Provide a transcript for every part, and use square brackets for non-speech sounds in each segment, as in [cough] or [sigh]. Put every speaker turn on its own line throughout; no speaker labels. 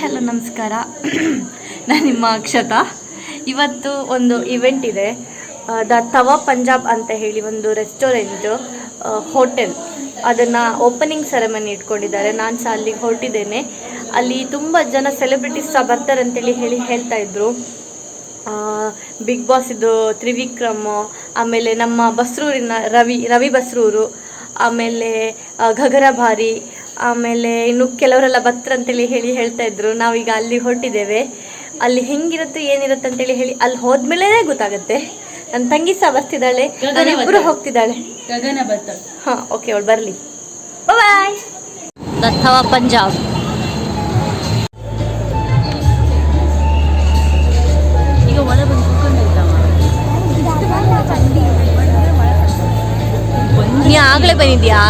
Hello, ನಮಸ್ಕಾರ. ನಾನು ನಿಮ್ಮ ಅಕ್ಷತಾ. ಇವತ್ತು ಒಂದು ಇವೆಂಟ್ ಇದೆ. ದ ತವಾ ಪಂಜಾಬ್ ಅಂತ ಹೇಳಿ ಒಂದು ರೆಸ್ಟೋರೆಂಟ್ ಹೋಟೆಲ್ ಅದನ್ನು ಓಪನಿಂಗ್ ಸೆರೆಮನಿ ಇಟ್ಕೊಂಡಿದ್ದಾರೆ. ನಾನು ಸಹ ಅಲ್ಲಿಗೆ ಹೊರಟಿದ್ದೇನೆ. ಅಲ್ಲಿ ತುಂಬ ಜನ ಸೆಲೆಬ್ರಿಟೀಸ್ ಸಹ ಬರ್ತಾರೆ ಅಂತೇಳಿ ಹೇಳಿ ಹೇಳ್ತಾ ಇದ್ರು. ಬಿಗ್ ಬಾಸ್ ಇದು ತ್ರಿವಿಕ್ರಮ್, ಆಮೇಲೆ ನಮ್ಮ ಬಸ್ರೂರಿನ ರವಿ ರವಿ ಬಸ್ರೂರು, ಆಮೇಲೆ ಗಗರಭಾರಿ ಆಮೇಲೆ ಇನ್ನು ಕೆಲವರೆಲ್ಲ ಬತ್ರ ಅಂತೇಳಿ ಹೇಳಿ ಹೇಳ್ತಾ ಇದ್ರು ನಾವೀಗ ಅಲ್ಲಿ ಹೊರಟಿದ್ದೇವೆ. ಅಲ್ಲಿ ಹೆಂಗಿರುತ್ತೆ ಏನಿರುತ್ತೆ ಅಂತೇಳಿ ಹೇಳಿ ಅಲ್ಲಿ ಹೋದ್ಮೇಲೆ ಗೊತ್ತಾಗುತ್ತೆ. ನನ್ನ ತಂಗಿ ಸಹ ಬರ್ತಿದ್ದಾಳೆ ಇಬ್ಬರು ಹೋಗ್ತಿದ್ದಾಳೆ. ಹಾ ಓಕೆ ಅವಳು ಬರಲಿ. ಬಾಯ್ ದತ್ತವ ಪಂಜಾಬ್.
ಈಗ ಒಳ ಬಂದು
ನೀ ಆಗಲೇ ಬಂದಿದ್ಯಾ?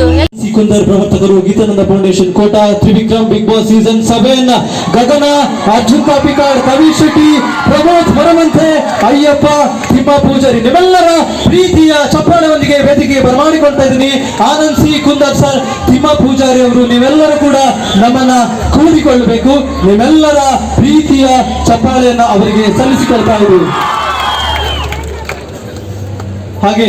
ಹೌದು.
ಸಿಕುಂದರ್ ಪ್ರವರ್ತಕರು Geethananda foundation, Kota, Trivikram, Bigg Boss season ಸಭೆಯನ್ನ ಗಗನ, ಅರ್ಜುನ್ ಕಾಪಿಕಾಡ್ ಕವಿ ಶೆಟ್ಟಿ, ಪ್ರಮೋದ್ ಬರವಂತೆ, ಅಯ್ಯಪ್ಪ, ತಿಮ್ಮ ಪೂಜಾರಿ, ನಿಮ್ಮೆಲ್ಲರ ಪ್ರೀತಿಯ ಚಪ್ಪಾಳೆಯೊಂದಿಗೆ ವೇದಿಕೆ ಬರಮಾಡಿಕೊಳ್ತಾ ಇದ್ದೀನಿ. ಆನಂದ್ ಸಿ, ಕುಂದರ್ ಸರ್, ತಿಮ್ಮ ಪೂಜಾರಿ ಅವರು, ನೀವೆಲ್ಲರೂ ಕೂಡ ನಮ್ಮನ್ನ ಕೂಡಿಕೊಳ್ಳಬೇಕು. ನಿಮ್ಮೆಲ್ಲರ ಪ್ರೀತಿಯ ಚಪ್ಪಾಳೆಯನ್ನ ಅವರಿಗೆ ಸಲ್ಲಿಸಿಕೊಳ್ತಾ ಇದ್ದೀವಿ. ಹಾಗೆ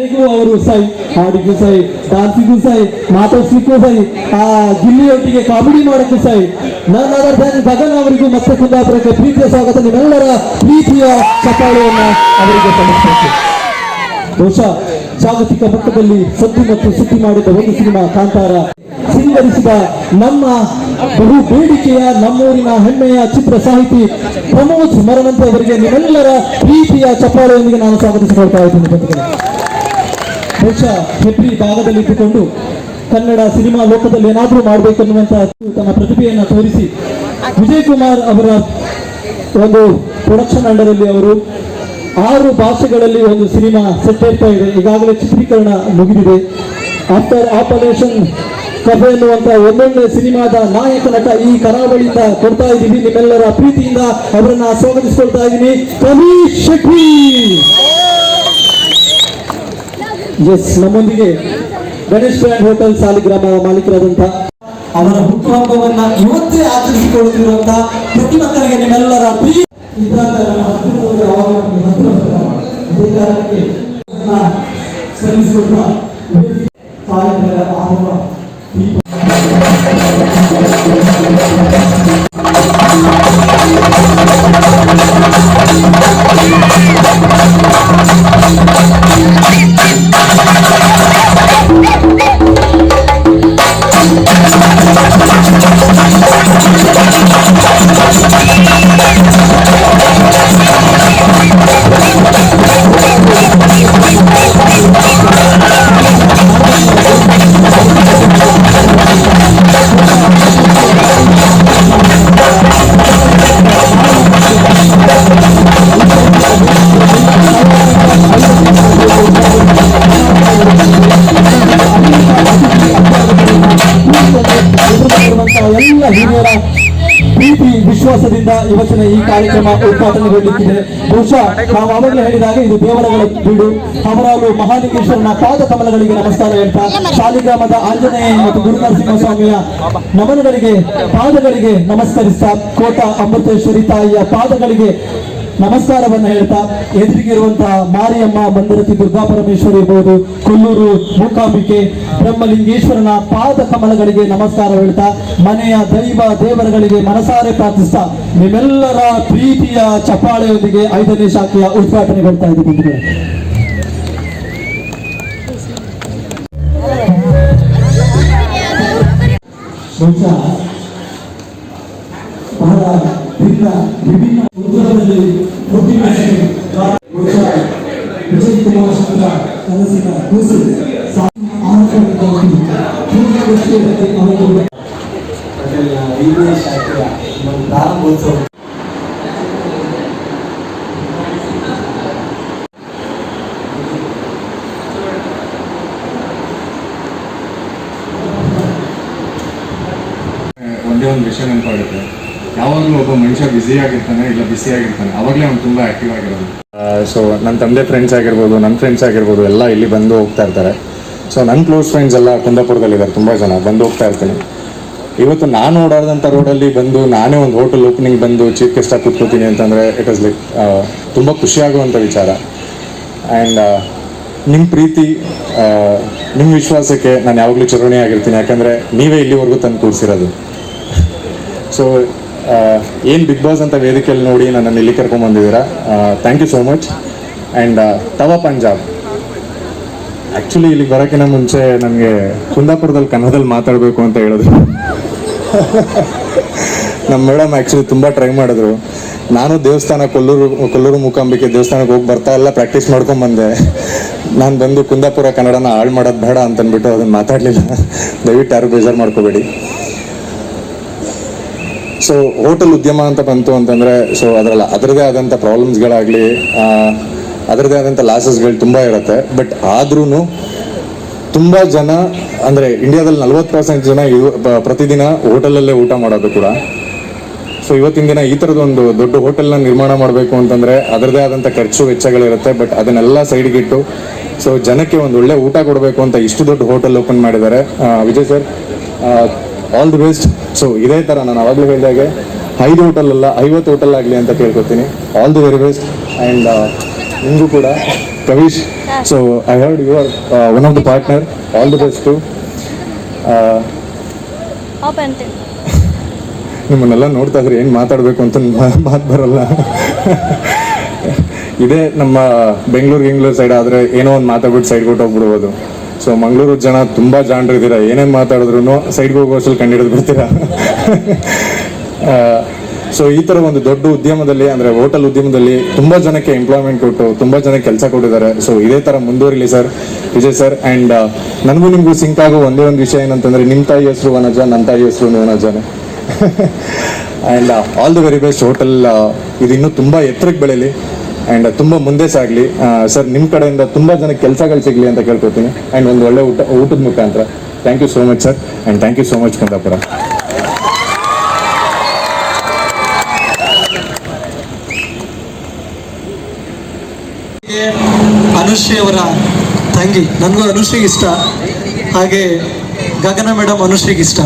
ಮನೆಗೂ ಅವರು ಸೈ, ಹಾಡಿಗೂ ಸೈ, ಡಾನ್ಸಿಗೂ ಸೈ ಮಾತಾಡ್ಸ್ಲಿಕ್ಕೂ ಸೈ, ಆ ಗಿಲ್ಲಿಯೊಟ್ಟಿಗೆ ಕಾಮಿಡಿ ಮಾಡೋಕ್ಕೂ ಸೈ. ನನ್ನ ಅದರ ಗಗನ್ ಅವರಿಗೂ ಮತ್ತೆ ಕುಂದಾಪುರಕ್ಕೆ ಪ್ರೀತಿಯ ಸ್ವಾಗತ. ನಿಮ್ಮೆಲ್ಲರ ಪ್ರೀತಿಯ ಚಪ್ಪಾಳೆಯನ್ನ ಅವರಿಗೆ ಸಲ್ಲಿಸಬೇಕು. ಬಹುಶಃ ಜಾಗತಿಕ ಮಟ್ಟದಲ್ಲಿ ಸದ್ದು ಮತ್ತು ಸುದ್ದಿ ಮಾಡಿದ ಒಂದು ಸಿನಿಮಾ ಕಾಂತಾರ ಸಿಂಗರಿಸಿದ ನಮ್ಮ ಬಹು ಬೇಡಿಕೆಯ ನಮ್ಮೂರಿನ ಹೆಮ್ಮೆಯ ಚಿತ್ರ ಸಾಹಿತಿ ಪ್ರಮೋದ್ ಮರವಂತ ಅವರಿಗೆ ನಿಮ್ಮೆಲ್ಲರ ಪ್ರೀತಿಯ ಚಪ್ಪಾಳೆಯೊಂದಿಗೆ ನಾನು ಸ್ವಾಗತಿಸಿಕೊಳ್ತಾ ಇದ್ದೀನಿ. ಬಹುಶಃ ಹೆಬ್ರಿ ಭಾಗದಲ್ಲಿ ಇಟ್ಟುಕೊಂಡು ಕನ್ನಡ ಸಿನಿಮಾ ಲೋಕದಲ್ಲಿ ಏನಾದರೂ ಮಾಡಬೇಕನ್ನುವಂತಹ ತಮ್ಮ ಪ್ರತಿಭೆಯನ್ನು ತೋರಿಸಿ ವಿಜಯ್ ಕುಮಾರ್ ಅವರ ಒಂದು ಪ್ರೊಡಕ್ಷನ್ ಅಂಡರಲ್ಲಿ ಅವರು ಆರು ಭಾಷೆಗಳಲ್ಲಿ ಒಂದು ಸಿನಿಮಾ ಸೆಟ್ಟೇರ್ತಾ ಇದೆ. ಈಗಾಗಲೇ ಚಿತ್ರೀಕರಣ ಮುಗಿದಿದೆ. ಆಫ್ಟರ್ ಆಪರೇಷನ್ ಕಫೆ ಎನ್ನುವಂತ ಒಂದೊಳ್ಳೆ ಸಿನಿಮಾದ ನಾಯಕ ನಟ ಈ ಕರಾವಳಿಯಿಂದ ಕೊಡ್ತಾ ಇದ್ದೀವಿ. ನಿಮ್ಮೆಲ್ಲರ ಪ್ರೀತಿಯಿಂದ ಅವರನ್ನ ಸ್ವಾಗತಿಸ್ಕೊಳ್ತಾ ಇದ್ದೀನಿ. ಕವಿ ಶೆಟ್ಟಿ! ಎಸ್ ನಮ್ಮೊಂದಿಗೆ ಗಣೇಶ್ ಗ್ರ್ಯಾಂಡ್ ಹೋಟೆಲ್ ಸಾಲಿಗ್ರಾಮ ಮಾಲೀಕರಾದಂತ ಅವರ ಹುಟ್ಟುಹಬ್ಬವನ್ನ ಇವತ್ತೇ ಆಚರಿಸಿಕೊಳ್ಳುತ್ತಿರುವಂತ ಪ್ರತಿ ಮಕ್ಕಳಿಗೆ ನಿಮ್ಮೆಲ್ಲರ ಪ್ರೀತಿ. ಇದ್ದಾಗ ನಮ್ಮ Thank you. ವಿಶ್ವಾಸದಿಂದ ಇವತ್ತಿನ ಈ ಕಾರ್ಯಕ್ರಮ ಉದ್ಘಾಟನೆಗೊಳ್ಳುತ್ತಿದೆ ಬಹುಶಃ ನಾವು ಅವಾಗಲೇ ಹೇಳಿದಾಗ ಇದು ದೇವರಗಳ ಬೀಡು. ಅವರಾಲು ಮಹಾಲಿಂಗೇಶ್ವರನ ಪಾದ ಕಮಲಗಳಿಗೆ ನಮಸ್ಕಾರ ಹೇಳ್ತಾ, ಶಾಲಿಗ್ರಾಮದ ಆಂಜನೇಯ ಮತ್ತು ಗುರುನರಸಿಂಹ ಸ್ವಾಮಿಯ ನಮನಗಳಿಗೆ, ಪಾದಗಳಿಗೆ ನಮಸ್ಕರಿಸ್ತಾ, ಕೋಟ ಅಮೃತೇಶ್ವರಿ ತಾಯಿಯ ಪಾದಗಳಿಗೆ ನಮಸ್ಕಾರವನ್ನ ಹೇಳ್ತಾ ಎದುರಿಗಿರುವಂತಹ ಮಾರಿಯಮ್ಮ ಮಂದಿರತಿ ದುರ್ಗಾ ಪರಮೇಶ್ವರಿ ಇರ್ಬೋದು ಕೊಲ್ಲೂರು ಮೂಕಾಂಬಿಕೆ ಬ್ರಹ್ಮಲಿಂಗೇಶ್ವರನ ಪಾದ ಕಮಲಗಳಿಗೆ ನಮಸ್ಕಾರ ಹೇಳ್ತಾ ಮನೆಯ ದೈವ ದೇವರುಗಳಿಗೆ ಮನಸಾರೆ ಪ್ರಾರ್ಥಿಸ್ತಾ ನಿಮ್ಮೆಲ್ಲರ ಪ್ರೀತಿಯ ಚಪಾಳೆಯೊಂದಿಗೆ ಐದನೇ ಶಾಖೆಯ ಉದ್ಘಾಟನೆಗೊಳ್ತಾ ಇದೆ ಬಂಧುಗಳೇ. ಬಹುಶಃ ಬಹಳ ಭಿನ್ನ ವಿಭಿನ್ನ ಉತ್ತರದಲ್ಲಿ motivation, ಬಹುಶಃ ವಿಜಯ್ ಕುಮಾರ್ ಶಂಕರ ಕನಸಿನ ಒಂದೇ
ಒಂದು ವಿಷಯ ನೆನಪಾಗುತ್ತೆ. ಯಾವಾಗಲೂ ಒಬ್ಬ ಮನುಷ್ಯ ಬ್ಯುಸಿ ಆಗಿರ್ತಾನೆ ಇಲ್ಲ ಬಿಸಿ ಆಗಿರ್ತಾನೆ, ಅವಾಗಲೇ ಅವ್ನು ತುಂಬಾ ಆಕ್ಟಿವ್ ಆಗಿರೋದು. ಸೊ ನನ್ನ ತಂದೆ ಫ್ರೆಂಡ್ಸ್ ಆಗಿರ್ಬೋದು ನನ್ನ ಫ್ರೆಂಡ್ಸ್ ಆಗಿರ್ಬೋದು, ಎಲ್ಲ ಇಲ್ಲಿ ಬಂದು ಹೋಗ್ತಾ ಇರ್ತಾರೆ. ಸೊ ನನ್ನ ಕ್ಲೋಸ್ ಫ್ರೆಂಡ್ಸ್ ಎಲ್ಲ ಕುಂದಾಪುರದಲ್ಲಿದ್ದಾರೆ, ತುಂಬ ಜನ. ಬಂದು ಹೋಗ್ತಾ ಇರ್ತೀನಿ. ಇವತ್ತು ನಾನು ಓಡಾಡಿದಂಥ ರೋಡಲ್ಲಿ ಬಂದು ನಾನೇ ಒಂದು ಹೋಟೆಲ್ ಓಪನಿಂಗ್ ಬಂದು ಚೀಫ್ ಗೆಸ್ಟಾಗಿ ಕೂತ್ಕೋತೀನಿ ಅಂತಂದರೆ ಇಟ್ ಇಸ್ ಲೈಕ್ ತುಂಬ ಖುಷಿಯಾಗುವಂಥ ವಿಚಾರ. ಆ್ಯಂಡ್ ನಿಮ್ಮ ಪ್ರೀತಿ ನಿಮ್ಮ ವಿಶ್ವಾಸಕ್ಕೆ ನಾನು ಯಾವಾಗಲೂ ಚಿರೋಣಿ ಆಗಿರ್ತೀನಿ. ಯಾಕಂದರೆ ನೀವೇ ಇಲ್ಲಿವರೆಗೂ ತಂದು ಕೂರಿಸಿರೋದು. ಸೊ ಏನು ಬಿಗ್ ಬಾಸ್ ಅಂತ ವೇದಿಕೆಯಲ್ಲಿ ನೋಡಿ ನನ್ನನ್ನು ಇಲ್ಲಿ ಕರ್ಕೊಂಬಂದಿದ್ದೀರಾ thank you so much and Tawa Punjab. Actually ಇಲ್ಲಿ ಬರೋಕ್ಕಿಂತ ಮುಂಚೆ ನನಗೆ ಕುಂದಾಪುರದಲ್ಲಿ ಕನ್ನಡದಲ್ಲಿ ಮಾತಾಡಬೇಕು ಅಂತ ಹೇಳಿದ್ರು. ನಮ್ಮ ಮೇಡಮ್ ಆ್ಯಕ್ಚುಲಿ ತುಂಬ ಟ್ರೈ ಮಾಡಿದ್ರು. ನಾನು ದೇವಸ್ಥಾನ ಕೊಲ್ಲೂರು ಕೊಲ್ಲೂರು ಮೂಕಾಂಬಿಕೆ ದೇವಸ್ಥಾನಕ್ಕೆ ಹೋಗಿ ಬರ್ತಾ ಎಲ್ಲ ಪ್ರಾಕ್ಟೀಸ್ ಮಾಡ್ಕೊಂಡು ಬಂದೆ. ನಾನು ಬಂದು ಕುಂದಾಪುರ ಕನ್ನಡನ ಹಾಳು ಮಾಡೋದು ಬೇಡ ಅಂತ ಅಂದ್ಬಿಟ್ಟು ಅದನ್ನು ಮಾತಾಡಲಿಲ್ಲ. ದಯವಿಟ್ಟು ಯಾರು ಬೇಜಾರು ಮಾಡ್ಕೋಬೇಡಿ. ಸೊ ಹೋಟೆಲ್ ಉದ್ಯಮ ಅಂತ ಬಂತು ಅಂತಂದರೆ ಸೊ ಅದರಲ್ಲ ಅದರದೇ ಆದಂಥ ಪ್ರಾಬ್ಲಮ್ಸ್ಗಳಾಗಲಿ ಅದರದೇ ಆದಂಥ ಲಾಸಸ್ಗಳು ತುಂಬ ಇರುತ್ತೆ. ಬಟ್ ಆದ್ರೂ ತುಂಬ ಜನ, ಅಂದರೆ ಇಂಡಿಯಾದಲ್ಲಿ ನಲ್ವತ್ತು ಪರ್ಸೆಂಟ್ ಜನ ಪ್ರತಿದಿನ ಹೋಟೆಲಲ್ಲೇ ಊಟ ಮಾಡೋದು ಕೂಡ. ಸೊ ಇವತ್ತಿನ ದಿನ ಈ ಥರದೊಂದು ದೊಡ್ಡ ಹೋಟೆಲ್ನ ನಿರ್ಮಾಣ ಮಾಡಬೇಕು ಅಂತಂದರೆ ಅದರದೇ ಆದಂಥ ಖರ್ಚು ವೆಚ್ಚಗಳಿರುತ್ತೆ. ಬಟ್ ಅದನ್ನೆಲ್ಲ ಸೈಡ್ಗಿಟ್ಟು ಸೊ ಜನಕ್ಕೆ ಒಂದು ಒಳ್ಳೆ ಊಟ ಕೊಡಬೇಕು ಅಂತ ಇಷ್ಟು ದೊಡ್ಡ ಹೋಟೆಲ್ ಓಪನ್ ಮಾಡಿದ್ದಾರೆ. Vijay sir all the best so ಇದೇ ಥರ ನಾನು ಅವಾಗಲೂ ಹೇಳಿದಾಗೆ ಐದು ಹೋಟೆಲ್ ಅಲ್ಲ, ಐವತ್ತು ಹೋಟೆಲ್ ಆಗಲಿ ಅಂತ ಕೇಳ್ಕೊತೀನಿ. All the very best and ನಿಮಗೂ ಕೂಡ Praveesh. So I heard you are one of the partner all the
best
ನಿಮ್ಮನ್ನೆಲ್ಲ ನೋಡ್ತಾ ಇದ್ರೆ ಏನು ಮಾತಾಡಬೇಕು ಅಂತ ಮಾತು ಬರಲ್ಲ. ಇದೇ ನಮ್ಮ ಬೆಂಗಳೂರು ಗಿಂಗ್ಳೂರು ಸೈಡ್ ಆದರೆ ಏನೋ ಒಂದು ಮಾತಾಡ್ಬಿಟ್ಟು ಸೈಡ್ಗೆ ಹೊಟ್ಟೋಗ್ಬಿಡ್ಬೋದು ಸೊ ಮಂಗಳೂರು ಜನ ತುಂಬ ಜಾಣರಿದ್ದೀರಾ? ಏನೇನು ಮಾತಾಡಿದ್ರು ಸೈಡ್ಗೆ ಹೋಗೋಸಲ್ಲಿ ಕಂಡು ಹಿಡಿದು ಬಿಡ್ತೀರಾ [laughs] ಸೊ ಈ ತರ ಒಂದು ದೊಡ್ಡ ಉದ್ಯಮದಲ್ಲಿ, ಅಂದ್ರೆ ಹೋಟೆಲ್ ಉದ್ಯಮದಲ್ಲಿ ತುಂಬಾ ಜನಕ್ಕೆ ಎಂಪ್ಲಾಯ್ಮೆಂಟ್ ಕೊಟ್ಟು, ತುಂಬಾ ಜನಕ್ಕೆ ಕೆಲಸ ಕೊಟ್ಟಿದ್ದಾರೆ. ಸೊ ಇದೇ ತರ ಮುಂದುವರಿಲಿ ಸರ್, ವಿಜಯ್ ಸರ್. ಅಂಡ್ ನನಗೂ ನಿಮಗೂ ಸಿಂಕ್ ಆಗೋ ಒಂದೇ ಒಂದು ವಿಷಯ ಏನಂತಂದ್ರೆ ನಿಮ್ಮ ತಾಯಿ ಹೆಸರು ವನಜ ನನ್ನ ತಾಯಿ ಹೆಸರು ವನಜಾನೆ. And all the very best hotel ಇದು ಇನ್ನೂ ತುಂಬಾ ಎತ್ತರಕ್ಕೆ ಬೆಳೆಯಲಿ ಅಂಡ್ ತುಂಬಾ ಮುಂದೆ ಸಾಗಲಿ. ಸರ್ ನಿಮ್ಮ ಕಡೆಯಿಂದ ತುಂಬಾ ಜನಕ್ಕೆ ಕೆಲಸಗಳು ಸಿಗಲಿ ಅಂತ ಕೇಳ್ಕೊತೀನಿ. ಅಂಡ್ ಒಂದು ಒಳ್ಳೆ ಊಟ, ಊಟದ ಮುಖಾಂತರ. Thank you so much sir and thank you so much Kundapura.
Anushree ಅವರ ತಂಗಿ. ನನಗೂ ಅನುಶ್ರೀಗೆ ಇಷ್ಟ. ಹಾಗೆ ಗಗನ ಮೇಡಮ್ ಅನುಶ್ರೀಗೆ ಇಷ್ಟ.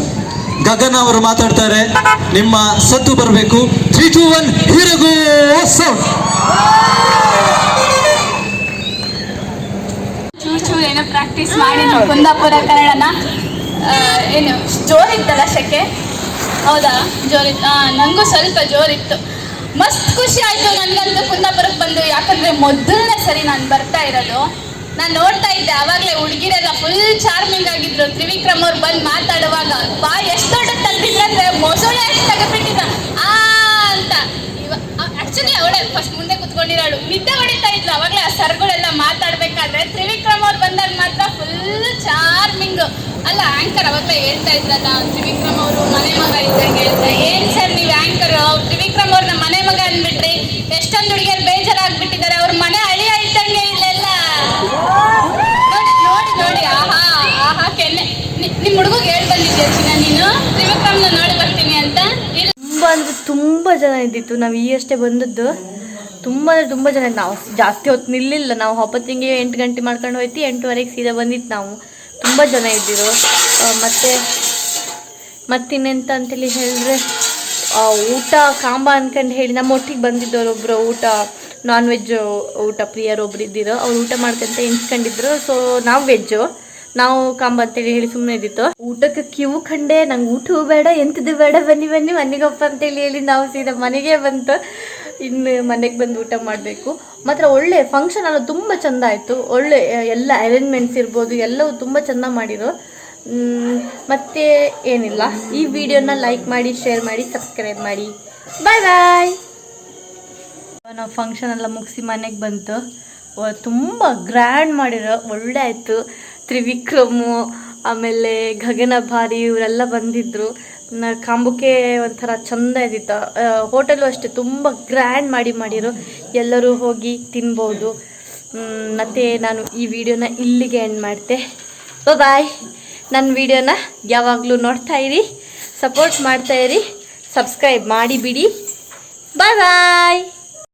ಗಗನ ಅವರು ಮಾತಾಡ್ತಾರೆ, ನಿಮ್ಮ ಸದ್ದು ಬರಬೇಕು. ತ್ರೀ ಟು ಒನ್ ಹೀರಗೋ ಸೌಂಡ್
ಚೂರು ಏನೋ ಪ್ರಾಕ್ಟೀಸ್ ಮಾಡಿದ್ರು ಕುಂದಾಪುರ ಕನ್ನಡನ. ಏನು, ಜೋರಿತ್ತಲ್ಲ ಶೆಕೆ? ಹೌದಾ? ಜೋರಿತ್ತು ನಂಗೂ ನನಗೂ ಸ್ವಲ್ಪ ಜೋರಿತ್ತು. ಮಸ್ತ್ ಖುಷಿ ಆಯಿತು ನನಗಂತೂ ಕುಂದಾಪುರಕ್ಕೆ ಬಂದು. ಯಾಕಂದರೆ ಮೊದಲನೇ ಸರಿ ನಾನು ಬರ್ತಾ ಇರೋದು. ನಾನು ನೋಡ್ತಾ ಇದ್ದೆ ಆವಾಗಲೇ ಹುಡುಗಿರೆಲ್ಲ ಫುಲ್ ಚಾರ್ಮಿಂಗ್ ಆಗಿದ್ರು. ತ್ರಿವಿಕ್ರಮ್ ಅವ್ರು ಬಂದು ಮಾತಾಡುವಾಗ, ಬಾ, ಎಷ್ಟು ದೊಡ್ಡ ತೆಗ್ದಿದ್ರೆ ಮೊಸಳೆ ತಗಬಿಟ್ಟಿದ್ದ ಆ, ಅಂತ. ಆಕ್ಚುಲಿ ಅವಳೆ ಫಸ್ಟ್ ಮುಂದೆ ಕುತ್ಕೊಂಡಿರೋಳು. ನಿದ್ದೆ ಹೊಡಿತಾ ಇದ್ಲು. ಅವಾಗ್ಲೇ ಆ ಸರ್ಗಳೆಲ್ಲ ಮಾತಾಡ್ಬೇಕಾದ್ರೆ ತ್ರಿವಿಕ್ರಮ್ ಅವ್ರು ಬಂದಾಗ ಮಾತ್ರ ಫುಲ್ ಚಾರ್ಮಿಂಗ್ ಅಲ್ಲ ಆಂಕರ್ ಅವಾಗಲೇ ಹೇಳ್ತಾ ಇದ್ರಲ್ಲ, ತ್ರಿವಿಕ್ರಮ್ ಅವರು ಮನೆ ಮಗ ಇದ್ದಂಗೆ ಹೇಳ್ತಾ ಏನ್ ಸರ್ ನೀವು ಆಂಕರ್ ಅವ್ರನ್ನ ಮನೆ ಮಗ ಅಂದ್ಬಿಟ್ರಿ ಎಷ್ಟೊಂದು ಹುಡುಗಿಯರು ಬೇಜಾರಾಗ್ಬಿಟ್ಟಿದ್ದಾರೆ. ಅವ್ರ ಮನೆ ಅಳಿಯ ಆಯ್ತಂಗೆ ಇಲ್ಲೆಲ್ಲ. ನೋಡಿ ನೋಡಿ ಆಹಾ ಆಹಾ, ಕೆನ್ನೆ. ನಿಮ್ ಹುಡುಗ ಹೇಳ್ ಬಂದಿದ್ಯಾ ಚಿನ್ನ ನೀನು? ತ್ರಿವಿಕ್ರಮ್ನ ನೋಡಿ ಬರ್ತೀನಿ ಅಂತ.
ತುಂಬಾ ತುಂಬ ತುಂಬಾ ಜನ ಇದ್ದಿತ್ತು. ನಾವು ಈ ಅಷ್ಟೇ ಬಂದದ್ದು. ತುಂಬ ಅಂದರೆ ತುಂಬ ಜನ. ನಾವು. ಜಾಸ್ತಿ ಹೊತ್ತು ನಿಲ್ಲಿಲ್ಲ. ನಾವು ಹೊಪ್ಪತ್ತಿಂಗೆ ಎಂಟು ಗಂಟೆ ಮಾಡ್ಕೊಂಡು ಹೋಯ್ತಿ. ಎಂಟುವರೆಗೆ ಸೀದಾ ಬಂದಿತ್ತು ನಾವು. ತುಂಬ ಜನ ಇದ್ದಿರು. ಮತ್ತೆ ಮತ್ತಿನ್ನೆಂತ ಅಂತೇಳಿ ಹೇಳಿದ್ರೆ? ಊಟ ಕಾಂಬ ಅನ್ಕೊಂಡು ಹೇಳಿ ನಮ್ಮ ಒಟ್ಟಿಗೆ ಬಂದಿದ್ದವ್ರು ಒಬ್ಬರು ಊಟ ನಾನ್ ವೆಜ್ ಊಟ ಪ್ರಿಯರು ಒಬ್ರು ಇದ್ದಿರೋ ಅವ್ರು ಊಟ ಮಾಡ್ಕಂತ ಎಣಿಸ್ಕೊಂಡಿದ್ರು. ಸೊ ನಾವು ವೆಜ್ಜು ನಾವು ಕಾಂಬ ಅಂತೇಳಿ ಹೇಳಿ ಸುಮ್ಮನೆ ಇದ್ದಿತ್ತು. ಊಟಕ್ಕೆ ಕ್ಯೂ ಕಂಡೆ ನಂಗೆ ಊಟವೂ ಬೇಡ ಎಂಥದ್ದು ಬೇಡ ಬನ್ನಿ ಬನ್ನಿ ಮನೆಗಪ್ಪ ಅಂತೇಳಿ ಹೇಳಿ ನಾವು ಸೀದಾ ಮನೆಗೆ ಬಂತು. ಇನ್ನು ಮನೆಗೆ ಬಂದು ಊಟ ಮಾಡಬೇಕು. ಮಾತ್ರ ಒಳ್ಳೆ ಫಂಕ್ಷನ್ ಎಲ್ಲ ತುಂಬ ಚೆಂದ ಆಯಿತು. ಒಳ್ಳೆ ಎಲ್ಲ ಅರೇಂಜ್ಮೆಂಟ್ಸ್ ಇರ್ಬೋದು ಎಲ್ಲವೂ ತುಂಬ ಚೆಂದ ಮಾಡಿದ್ರು. ಮ್, ಮತ್ತೆ ಏನಿಲ್ಲ. ಈ ವಿಡಿಯೋನ ಲೈಕ್ ಮಾಡಿ ಶೇರ್ ಮಾಡಿ ಸಬ್ಸ್ಕ್ರೈಬ್ ಮಾಡಿ. ಬಾಯ್ ಬಾಯ್ ನಾವು ಫಂಕ್ಷನ್ ಎಲ್ಲ ಮುಗಿಸಿ ಮನೆಗೆ ಬಂತು. ತುಂಬ ಗ್ರ್ಯಾಂಡ್ ಮಾಡಿರೋ, ಒಳ್ಳೆ ಆಯಿತು. ತ್ರಿವಿಕ್ರಮು, ಆಮೇಲೆ ಗಗನ ಭಾರಿ ಇವರೆಲ್ಲ ಬಂದಿದ್ದರು ಕಾಂಬುಕೆ ಒಂಥರ ಚಂದ ಇದ್ದಿತ್ತು ಹೋಟೆಲು ಅಷ್ಟೇ ತುಂಬ ಗ್ರ್ಯಾಂಡ್ ಮಾಡಿ ಮಾಡಿರು. ಎಲ್ಲರೂ ಹೋಗಿ ತಿನ್ಬೋದು. ಮತ್ತೆ ನಾನು ಈ ವಿಡಿಯೋನ ಇಲ್ಲಿಗೆ ಎಂಡ್ ಮಾಡ್ತೆ. ಬಾಯ್ ನನ್ನ ವಿಡಿಯೋನ ಯಾವಾಗಲೂ ನೋಡ್ತಾ ಇರಿ ಸಪೋರ್ಟ್ ಮಾಡ್ತಾ ಇರಿ ಸಬ್ಸ್ಕ್ರೈಬ್ ಮಾಡಿಬಿಡಿ. ಬಾಯ್ ಬಾಯ್